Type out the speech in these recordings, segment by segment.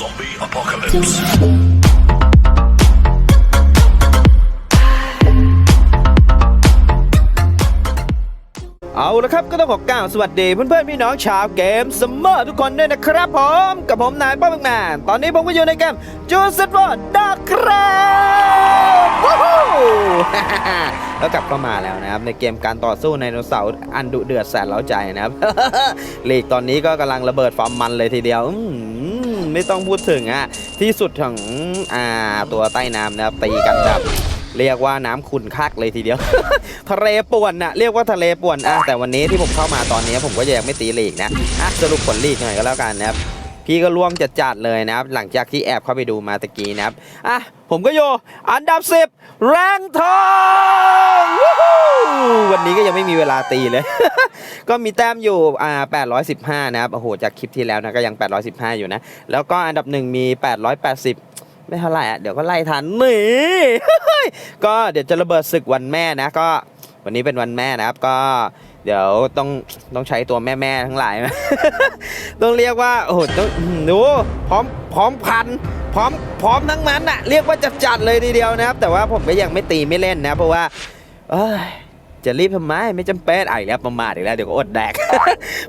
Zombie apocalypse. เอาละครับก็ต้องขอกล่าวสวัสดีเพื่อนๆพี่น้องชาวเกมซัมเมอร์ทุกคนด้วยนะครับผมกับผมนายป้าแมแมนตอนนี้ผมก็อยู่ในเกมจูสวอร์ดักครับแล้วกลับเข้ามาแล้วนะครับในเกมการต่อสู้ในโนเสาร์อันดุเดือดแสนเล้าใจนะครับลีกตอนนี้ก็กำลังระเบิดฟอร์มมันเลยทีเดียวอื ไม่ต้องพูดถึงอะที่สุดของอ่าตัวใต้น้ำนะครับตีกันแบบเรียกว่าน้ำขุ่นคักเลยทีเดียว ทะเลป่วนนะเรียกว่าทะเลป่วนอะแต่วันนี้ที่ผมเข้ามาตอนนี้ผมก็ยังไม่ตีลีกนะอะสรุปผลลีกหน่อยก็แล้วกันนะครับพี่ก็ร่วมจัดจัดๆเลยนะครับ หลังจากที่แอบเข้าไปดูมาตะกี้นะครับอะผมก็อยู่อันดับ 10 แรงทองวันนี้ก็ยังไม่มีเวลาตีเลย ก็มีแต้มอยู่อ่า815 นะครับ โอ้โห จากคลิปที่แล้วนะ ก็ยัง 815 อยู่นะ แล้วก็อันดับหนึ่งมี 880ไม่เท่าไหร่อะเดี๋ยวก็ไล่ทันนี่ก็เดี๋ยวจะระเบิดศึกวันแม่นะก็วันนี้เป็นวันแม่นะครับก็เดี๋ยวต้องต้องใช้ตัวแม่แม่ทั้งหลายต้องเรียกว่าโอ้โหต้องดูพร้อมพร้อมพันพร้อมพร้อมทั้งนั้นอะเรียกว่าจะจัดเลยทีเดียวนะครับ แต่ว่าผมก็ยังไม่ตีไม่เล่นนะเพราะว่าเอ้ย จะรีบทำไมไม่จำเป็นอะอีกแล้วประมาทอีกแล้วเดี๋ยวก็อดแดก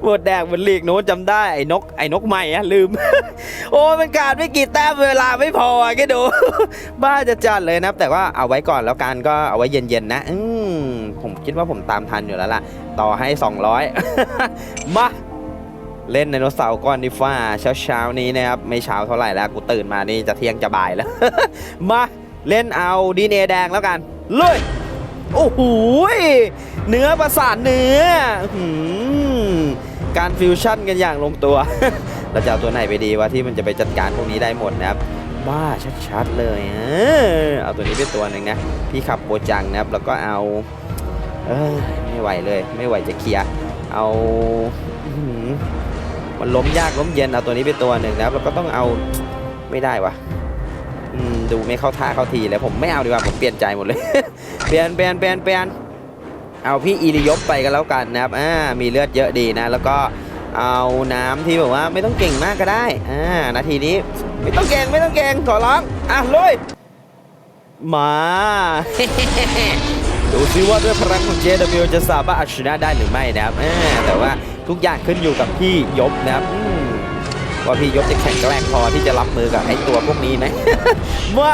อดแดกเหมือนลีกโน้นจำได้ไอ้นกไอ้นกใหม่อะลืม โอ้มันการไม่กี่แต้มเวลาไม่พออะแค่ดู บ้าจะจัดเลยนะแต่ว่าเอาไว้ก่อนแล้วกันก็เอาไว้เย็นๆนะ อืมผมคิดว่าผมตามทันอยู่แล้วล่ะ ต่อให้ 200 มาเล่นไดโนเสาร์ก่อนดีฟ้าเช้าเช้าๆนี้นะครับไม่เช้าเท่าไหร่แล้วกูตื่นมานี่จะเที่ยงจะบ่ายแล้ว มาเล่นเอาดีเนแดงแล้วกันเลย โอ้โหเนื้อประสานเนื้อการฟิวชั่นกันอย่างลงตัวเราจะเอาตัวไหนไปดีวะที่มันจะไปจัดการพวกนี้ได้หมดนะครับบ้าชัดๆเลยเอาตัวนี้ไปตัวหนึ่งนะพี่ขับโปจังนะครับแล้วก็เอาเออไม่ไหวเลย ไม่ไหวจะเคลียร์เอามันล้มยากล้มเย็นเอาตัวนี้ไปตัวหนึ่งนะครับแล้วก็ต้องเอาไม่ได้วะดูไม่เข้าท่าเข้าทีเลยผมไม่เอาดีกว่าผมเปลี่ยนใจหมดเลย ปลี่ยนเปลี่ยนเปลี่ยนเปลี่ยนเอาพี่อีริยบไปกันแล้วกันนะครับอ่ามีเลือดเยอะดีนะ แล้วก็เอาน้ำที่แบบว่าไม่ต้องเก่งมากก็ได้อ่านาทีนี้ไม่ต้องเก่งไม่ต้องเก่งขอร้องอะลุยมาดูซิว่าด้วยพลังของ JW จะสามารถเอาชนะได้หรือไม่นะครับอ่าแต่ว่าทุกอย่างขึ้นอยู่กับพี่ยบนะครับว่าพี่ยบจะแข็งแกร่งพอที่จะรับมือกับไอ้ตัวพวกนี้ไหมมา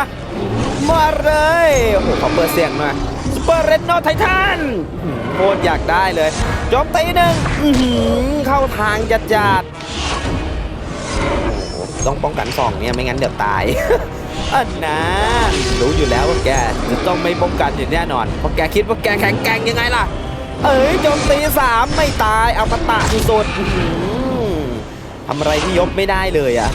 มาเลย โอ้โหขอเปิดเสียงมาสเปอร์เรนโนไททันโคตรอยากได้เลยโจมตีหนึ่งเข้าทางจัดจัดต้องป้องกันสองเนี่ยไม่งั้นเดี๋ยวตายอันนะรู้อยู่แล้วว่าแกจะต้องไม่ป้องกันอย่างแน่นอนเพราะแกคิดว่าแกแข็งแกร่งยังไงล่ะ เอ้ยโจมตีสามไม่ตายเอามาตะที่สุดทำอะไรที่ยกไม่ได้เลยอะ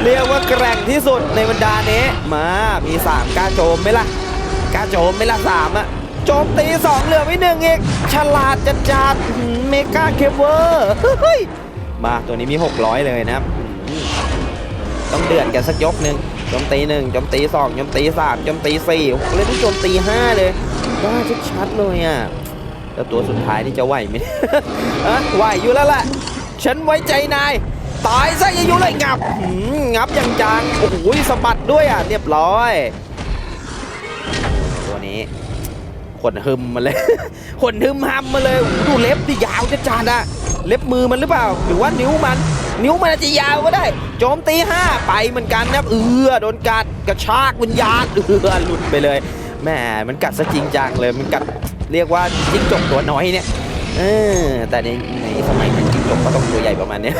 เรียกว่าแกร่งที่สุดในบรรดานี้ มามีสามกล้าโจมไหมล่ะกล้าโจมไหมล่ะสามอะโจมตีสองเหลือไม่หนึ่งอีกฉลาดจัดจัดเมกาเคเวอร์เฮ้ยมาตัวนี้มี 600 เลยนะครับ ต้องเดือดกันสักยกหนึ่งโจมตีหนึ่งโจมตีสองโจมตีสามโจมตีสี่เลยต้องโจมตีห้าเลยว่าชัดๆเลยอะแล้วตัวสุดท้ายนี่จะไหวไหมอะไหวอยู่แล้วแหละฉันไว้ใจนาย ตายซะอย่าอยู่เลยงับหืมงับอย่างจังโอ้โหสะบัดด้วยอะ เรียบร้อย ตัวนี้ขนหึมมาเลยขนหึมหำมาเลยดูเล็บที่ยาวจะจัดอะเล็บมือมันหรือเปล่า หรือว่านิ้วมัน นิ้วมันอาจจะยาวก็ได้ โจมตีห้าไปเหมือนกันนะเออโดนกัดกระชากวิญญาณเออหลุดไปเลยแหมมันกัดซะจริงจังเลยมันกัดเรียกว่าจิ้งจกตัวน้อยเนี่ยเออแต่ในในสมัยนั้น ก็ต้องตัวใหญ่ประมาณนี้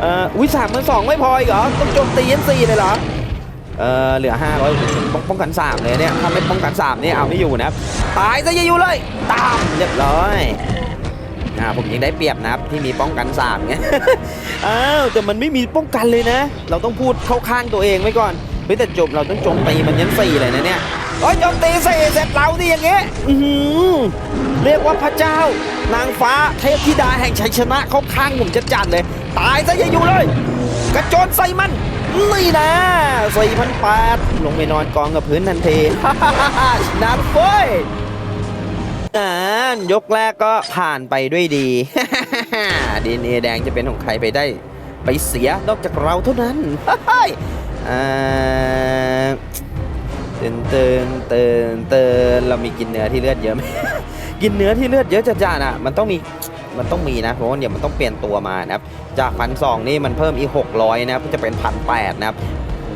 เอออุ้ยสามพันสองไม่พออีกเหรอ ต้องโจมตียันสี่เลยเหรอ เออเหลือห้าร้อยป้องป้องกันสามเลยเนี่ย ถ้าไม่ป้องกันสามเนี่ยเอาไม่อยู่นะครับ ตายซะอย่าอยู่เลย ตามเรียบร้อยอ่าผมยังได้เปรียบนะครับที่มีป้องกันสามไงอ้าวแต่มันไม่มีป้องกันเลยนะ เราต้องพูดเข้าข้างตัวเองไว้ก่อนเฮ้ยแต่จบเราต้องโจมตีมันยันสี่เลยนะเนี่ย โอ้ยโจมตีสเสร็จเราดิอย่างเงี้ยอือเรียกว่าพระเจ้า นางฟ้าเทพธิดาแห่งชัยชนะเขาข้างผมจะจัดเลย ตายซะอย่าอยู่เลย กระโจนใส่มัน นี่นะสี่พันแปดลงไปนอนกองกับพื้นทันทีชนะเฟ้ยอ่ายกแรกก็ผ่านไปด้วยดีดีเนแดงจะเป็นของใครไปได้ ไปเสียนอกจากเราเท่านั้นเฮ้ยอ่า เตือนเตือนเตือนเตือนเรามีกินเนื้อที่เลือดเยอะไหมกินเนื้อที่เลือดเยอะจัดๆอะมันต้องมีมันต้องมีนะเพราะว่าเดี๋ยวมันต้องเปลี่ยนตัวมานะครับจากพันสองนี่มันเพิ่มอีกหกร้อยนะครับก็จะเป็นพันแปดนะครับโอ้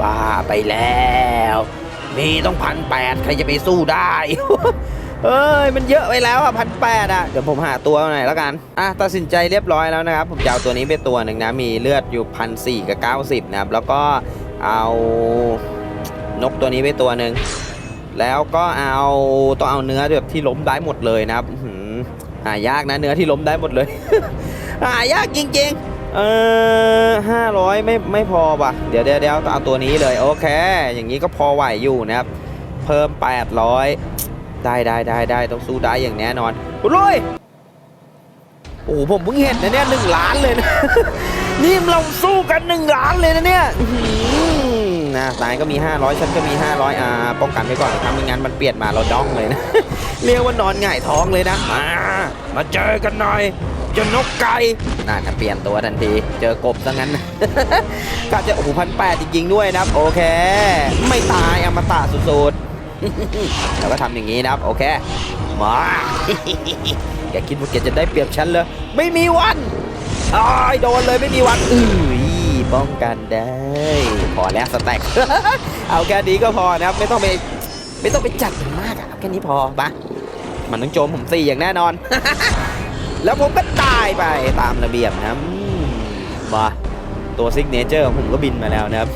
บ้าไปแล้ว มีต้องพันแปดใครจะไปสู้ได้เอ้ยมันเยอะไปแล้วอะพันแปดอะเดี๋ยวผมหาตัวหน่อยแล้วกันอะตัดสินใจเรียบร้อยแล้วนะครับ ผมจะเอาตัวนี้ไปตัวหนึ่งนะ มีเลือดอยู่พันสี่กับเก้าสิบนะครับ แล้วก็เอา นกตัวนี้ไปตัวหนึ่งแล้วก็เอาต้องเอาเนื้อแบบที่ล้มได้หมดเลยนะครับอื้อหือหายากนะเนื้อที่ล้มได้หมดเลย หายากจริงๆ เออห้าร้อยไม่ไม่พอป่ะ เดี๋ยวเดี๋ยวเดี๋ยวเอาตัวนี้เลยโอเค อย่างนี้ก็พอไหวอยู่นะครับ เพิ่ม 800 ได้ได้ได้ได้ต้องสู้ได้อย่างแน่นอนรุยโอ้โหผมเพิ่งเห็นนะเนี่ยหนึ่งล้านเลยนะนี่เราสู้กันหนึ่งล้านเลยนะเนี่ย นะนายก็มี 500ฉันก็มี 500อ่าป้องกันไว้ก่อนถ้าไม่งั้นมันเปลี่ยนมาเราด้องเลยนะ เรียกว่านอนหงายท้องเลยนะมามาเจอกันหน่อยจะนกไก่น่าจะเปลี่ยนตัวทันที เจอกบซะงั้นก็จะโอ้โหพันแปดจริงๆด้วยนะครับ โอเค ไม่ตายอมตะสุดๆแล้วก็ทำอย่างนี้นะครับ โอเค มาแกคิดว่าแกจะได้เปรียบฉันเลย ไม่มีวันอ้ายโดนเลยไม่มีวันอื้อ ป้องกันได้ พอแล้วสแต็ก เอาแค่นี้ก็พอนะครับ ไม่ต้องไปไม่ต้องไปจัดมากอะแค่นี้พอปะมันต้องโจมผมสี่อย่างแน่นอน แล้วผมก็ตายไปตามระเบียบนะมาตัวซิกเนเจอร์ของผมก็บินมาแล้วนะครับ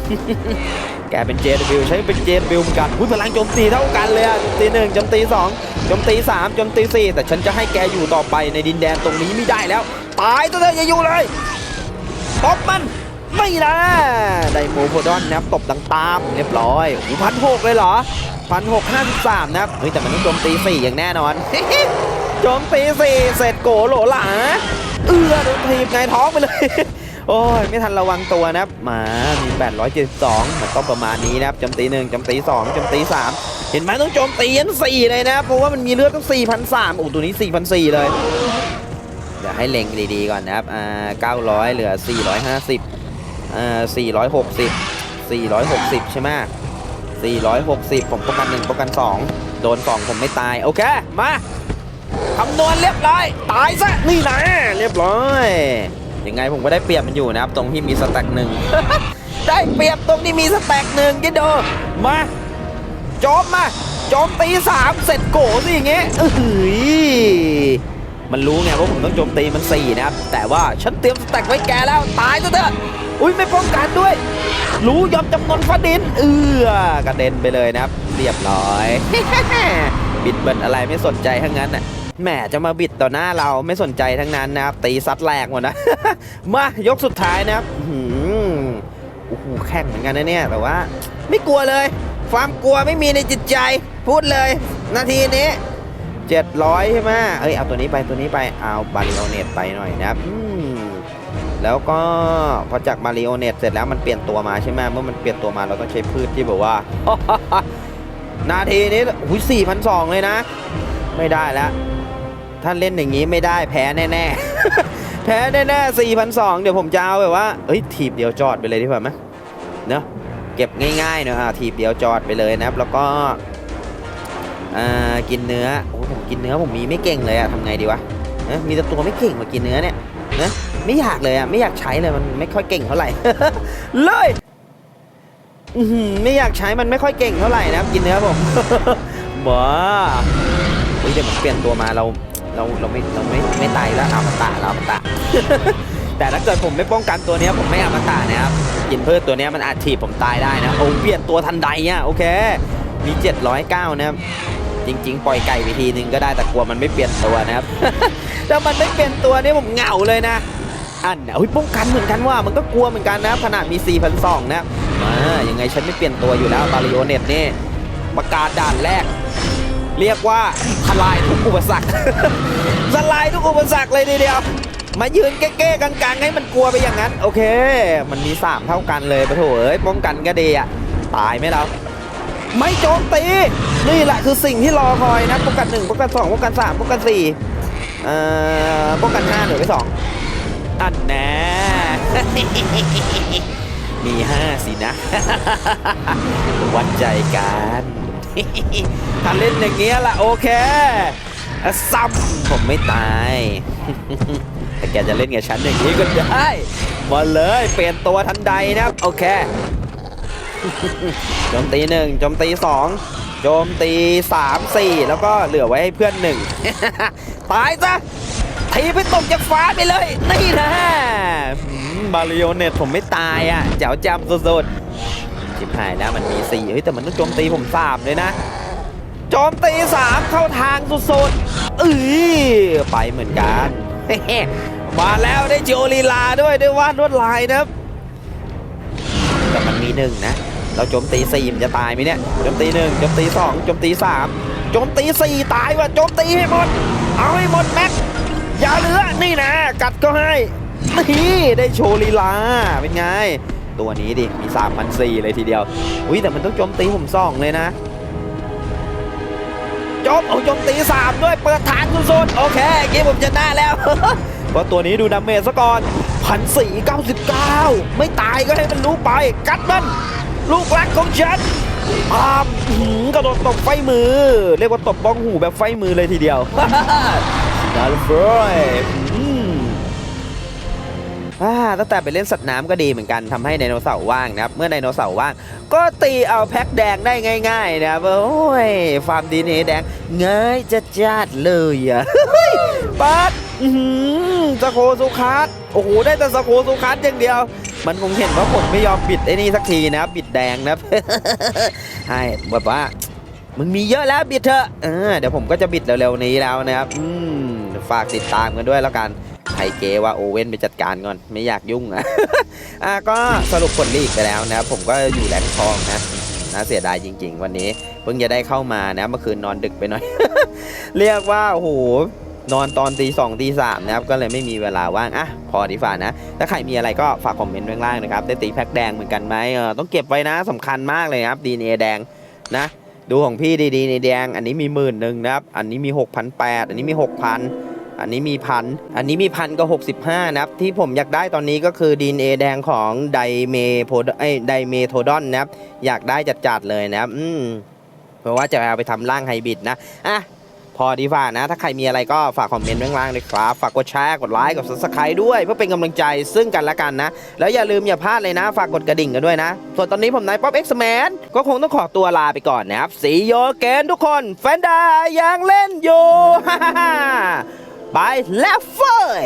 แกเป็น JW ใช้เป็น JW เหมือนกันพลังโจมตีเท่ากันเลยอะโจมตีหนึ่งโจมตีสองโจมตีสามโจมตีสี่แต่ฉันจะให้แกอยู่ต่อไปในดินแดนตรงนี้ไม่ได้แล้ว ตายตัวเธออย่าอยู่เลยตบมัน ไม่นะไดโมโพดอนนะครับตบดังตามเรียบร้อยโอ้พันหกเลยเหรอพันหกห้าสิบสามนะครับเฮ้ยแต่มันต้องโจมตีสี่อย่างแน่นอนโจมตีสี่เสร็จโกโหลหลาเอื้อโดนทีบไงท้องไปเลยโอ้ยไม่ทันระวังตัวนะครับมามี 872 มันต้องประมาณนี้นะครับโจมตีหนึ่งโจมตีสองโจมตีสามเห็นไหมต้องโจมตียันสี่เลยนะเพราะว่ามันมีเลือดตั้ง4,003โอ้ตัวนี้ 4,004 เลย เดี๋ยวให้เล็งดีๆก่อนนะครับอ่า900 เหลือ 450 อ่า460 460 ใช่ไหม460 ผมป้องกัน1ป้องกัน 2 โดนสองผมไม่ตาย โอเค มาคำนวณเรียบร้อย ตายซะ นี่นะเรียบร้อยยังไงผมก็ได้เปรียบมันอยู่นะครับ ตรงที่มีสแต็กหนึ่งได้เปรียบตรงที่มีสแต็กหนึ่งยินดีมาโจมมาโจมตีสามเสร็จโกสิอย่างเงี้ยเอ้ยมันรู้ไงว่าผมต้องโจมตีมันสี่นะครับ แต่ว่าฉันเตรียมสแต็กไว้แกแล้ว ตายซะเถอะ อุ้ยไม่ป้องกันด้วย รู้ยอมจำนนฟ้าดิน เอือกระเด็นไปเลยนะครับ เรียบร้อย บิดเบิดอะไรไม่สนใจทั้งนั้นน่ะแหมจะมาบิดต่อหน้าเราไม่สนใจทั้งนั้นนะครับ ตีซัดแหลกหมดนะ มายกสุดท้ายนะครับอื้หือโอ้โหแข่งเหมือนกันนะเนี่ยแต่ว่า ไม่กลัวเลย ความกลัวไม่มีในจิตใจ พูดเลย นาทีนี้700ใช่ไหมเอ้ยเอาตัวนี้ไปตัวนี้ไปเอาบาริโอเนตไปหน่อยนะครับ แล้วก็พอจากมาริโอเนตเสร็จแล้วมันเปลี่ยนตัวมาใช่ไหมเมื่อมันเปลี่ยนตัวมาเราต้องใช้พืชที่แบบว่า นาทีนี้อุ้ยสี่พันสองเลยนะ ไม่ได้แล้วถ้าเล่นอย่างนี้ไม่ได้แพ้แน่ๆ แพ้แน่ๆสี่พันสองเดี๋ยวผมจะเอาแบบว่าเอ้ยถีบเดียวจอดไปเลยดีกว่าไหมเนาะเก็บง่ายๆเนอะถีบเดียวจอดไปเลยนะครับแล้วก็กินเนื้อโอ้ผมกินเนื้อผมมีไม่เก่งเลยอะทำไงดีวะเอ๊ะมีแต่ตัวไม่เก่งมากินเนื้อเนี่ยนะ ไม่อยากเลยอะไม่อยากใช้เลยมันไม่ค่อยเก่งเท่าไหร่ เลยไม่อยากใช้มันไม่ค่อยเก่งเท่าไหร่นะครับกินเนื้อผมบ้าเฮ้ยเดี๋ยวมันเปลี่ยนตัวมาเราเราเราไม่เราไม่ไม่ตายแล้วอมตะเราอมตะแต่ถ้าเกิดผมไม่ป้องกันตัวเนี้ยผมไม่อมตะนะครับกินพืชตัวเนี้ยมันอาจถีบผมตายได้นะโอ้เปลี่ยนตัวทันใดเนี่ยโอเค มี 709 นะครับจริง ๆ ปล่อยไก่ไปทีนึงก็ได้แต่กลัวมันไม่เปลี่ยนตัวนะครับถ้ามันไม่เปลี่ยนตัวนี่ผมเหงาเลยนะ อันน่ะเฮ้ยป้องกันเหมือนกันว่ามันก็กลัวเหมือนกันนะขนาดมี4,200นะครับอ่ายังไงฉันไม่เปลี่ยนตัวอยู่แล้วบาริโอเน็ตนี่ประกาศด่านแรก เรียกว่าทลายทุกอุปสรรคทลายทุกอุปสรรคเลยทีเดียว มายืนเก้ๆกังๆให้มันกลัวไปอย่างนั้น โอเค มันมี 3 เท่ากันเลยปะโถเอ้ยป้องกันก็ดีอะตายไหมเราไม่โจมตีนี่แหละคือสิ่งที่รอคอยนะป้องกัน1ป้องกัน2ป้องกัน3ป้องกัน4เอ่อป้องกัน5เหลือไป2 อันแน่มีห้าสินะ วัดใจกันถ้าเล่นอย่างเงี้ยล่ะโอเคซ้ำผมไม่ตายแต่แกจะเล่นกับฉันอย่างนี้ก็ได้มาเลยเปลี่ยนตัวทันใดนะครับโอเคโจมตีหนึ่งโจมตีสองโจมตีสามสี่แล้วก็เหลือไว้ให้เพื่อนหนึ่งตายซะ ทีไปตกจากฟ้าไปเลย นี่นะบาริโอเน็ตผมไม่ตายอะเจ๋วจำสุดๆชิบหายแล้วมันมีสี่เฮ้ยแต่มันต้องโจมตีผมสามเลยนะโจมตีสามเข้าทางสุดๆเอ้ยไปเหมือนกันมาแล้วได้โจลีลาด้วยได้วาดลวดลายนะครับแต่มันมีหนึ่งนะ เราโจมตีสี่มันจะตายไหมเนี่ยโจมตีหนึ่งโจมตีสองโจมตีสามโจมตีสี่ตายว่ะโจมตีให้หมด เอาให้หมดแม็ก อย่าเลือนี่นะ กัดก็ให้ นี่ได้โชว์ลีลา เป็นไง ตัวนี้ดิ มี3 0 0 4เลยทีเดียว อุ้ยแต่มันต้องโจมตีผมสองเลยนะโจมเอาโจมตีสามด้วย เปิดทางสุดๆ โอเคเกมผมชนะแล้ว เพราะตัวนี้ดูดาเมจซะก่อนพันสี่เก้าสิบเก้าไม่ตายก็ให้มันรู้ไป กัดมัน ลูกรักของฉันอามหือกระโดดตบไฟมือ เรียกว่าตบบ้องหูแบบไฟมือเลยทีเดียว นาลฟรอยอืมอ่าตั้งแต่ไปเล่นสัตว์น้ำก็ดีเหมือนกันทำให้ไดโนเสาร์ว่างนะครับ เมื่อไดโนเสาร์ว่าง ก็ตีเอาแพ็คแดงได้ง่ายๆนะครับโอ้ยฟาร์มดีเนแดงง่ายจะจัดเลยอะปัดสโคสุคัสโอ้โห ได้แต่สโคสุคัสอย่างเดียว มันคงเห็นว่าผมไม่ยอมปิดไอ้นี่สักทีนะปิดแดงนะครับให้แบบว่ามึงมีเยอะแล้วบิดเถอะเออเดี๋ยวผมก็จะบิดเร็วๆนี้แล้วนะครับ อืม ฝากติดตามกันด้วยแล้วกันไฮเกว่าโอเว่นไปจัดการก่อนไม่อยากยุ่งอะอะก็สรุปผลลีกไปแล้วนะครับผมก็อยู่แรงทองนะน่าเสียดายจริง ๆ วันนี้เพิ่งจะได้เข้ามานะเมื่อคืนนอนดึกไปหน่อย เรียกว่าโอ้โหนอนตอนตีสองตีสามนะครับ ก็เลยไม่มีเวลาว่าง อะ พอดีฝ่านะ ถ้าใครมีอะไรก็ฝากคอมเมนต์ไว้างล่างนะครับ ได้ตีแพ็คแดงเหมือนกันไหมเออต้องเก็บไว้นะสำคัญมากเลยครับดีเอแดงนะ ดูของพี่ดีๆในแดง อันนี้มีหมื่นหนึ่งนะครับ อันนี้มี6 8 0 0อันนี้มี6,000 อันนี้มีพันอันนี้มีพันก็65 นะครับ ที่ผมอยากได้ตอนนี้ก็คือดีเอแดงของไดเมโพไอไดเมโทดอนนะครับ อยากได้จัดๆเลยนะครับ อืมเพราะว่าจะเอาไปทำร่างไฮบริดนะ อะพอดีฝ่านะ ถ้าใครมีอะไรก็ฝากคอมเมนต์ไว้างล่างเลยครับ ฝากกดแชร์กดไลค์กด subscribe ด้วย เพื่อเป็นกำลังใจซึ่งกันและกันนะ แล้วอย่าลืมอย่าพลาดเลยนะ ฝากกดกระดิ่งกันด้วยนะ ส่วนตอนนี้ผมนายป๊อปเอ็กซ์แมนก็คงต้องขอตัวลาไปก่อนนะครับ สีโยเกนทุกคน แฟนดายังเล่นอยู่ วเฟย